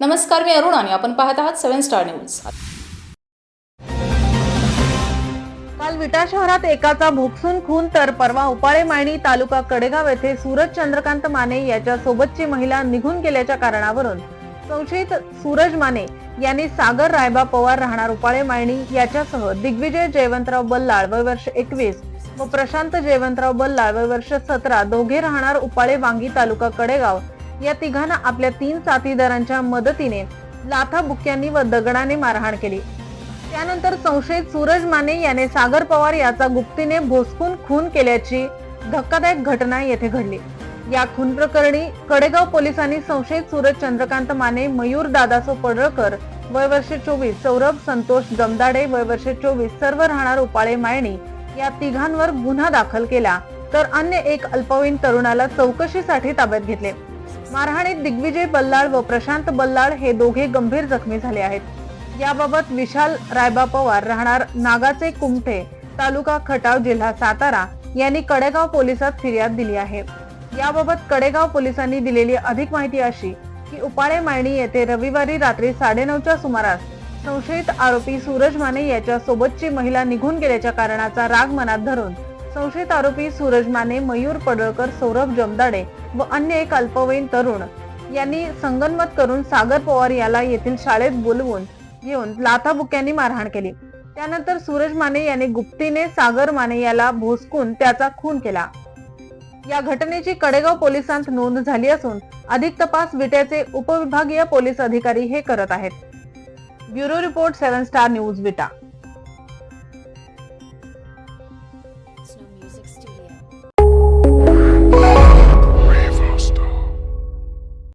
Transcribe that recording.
नमस्कार मी अरुण आणि आपण पाहत आहात सेव्हन स्टार न्यूज. काल विटा शहरात एकाचा भोगसून खून तर परवा उपाळे मायणी तालुका कडेगाव येथे सूरज चंद्रकांत माने याच्या सोबतची महिला निघून गेल्याच्या कारणावरून संशयित सूरज माने यांनी सागर रायबा पवार राहणार उपाळे मायणी याच्यासह दिग्विजय जयवंतराव बल्लाळ वय वर्ष एकवीस व प्रशांत जयवंतराव बल्लाळ वय वर्ष सतरा दोघे राहणार उपाळे वांगी तालुका कडेगाव या तिघांना आपल्या तीन साथीदारांच्या मदतीने लाथा बुक्यांनी व दगडाने मारहाण केली. त्यानंतर संशयित सूरज माने याने सागर पवार याचा गुप्तीने भोसकून खून केल्याची धक्कादायक घटना येथे घडली. या खून प्रकरणी कडेगाव पोलिसांनी संशयित सूरज चंद्रकांत माने मयूर दादासो पडळकर वय वर्ष चोवीस सौरभ संतोष जमदाडे वय वर्ष चोवीस सर्व राहणार उपाळे मायणी या तिघांवर गुन्हा दाखल केला. तर अन्य एक अल्पवयीन तरुणाला चौकशीसाठी ताब्यात घेतले. मारहाणीत दिग्विजय बल्लाळ व प्रशांत बल्लाळ हे दोघे गंभीर जखमी झाले आहेत. याबाबत विशाल रायबा पवार राहणार नागाचे कुमठे तालुका खटाव जिल्हा सातारा यांनी कडेगाव पोलिसात फिर्याद दिली आहे. याबाबत कडेगाव पोलिसांनी दिलेली अधिक माहिती अशी की उपाळे मायणी येथे रविवारी रात्री साडेनऊच्या सुमारास संशयित आरोपी सूरज माने याच्या सोबतची महिला निघून गेल्याच्या कारणाचा राग मनात धरून संशयित आरोपी सूरज माने मयूर पडळकर सौरभ जमदाडे व अन्य एक अल्पवयीन तरुण यांनी संगनमत करून सागर पवार याला येथील शाळेत बोलवून घेऊन लाथाबुक्यांनी मारहाण केली. त्यानंतर सूरज माने यांनी गुप्तीने सागर माने याला भोसकून त्याचा खून केला. या घटनेची कडेगाव पोलिसांत नोंद झाली असून अधिक तपास विट्याचे उपविभागीय पोलीस अधिकारी हे करत आहेत. Bureau report seven star news Vita. Techno Music Studio.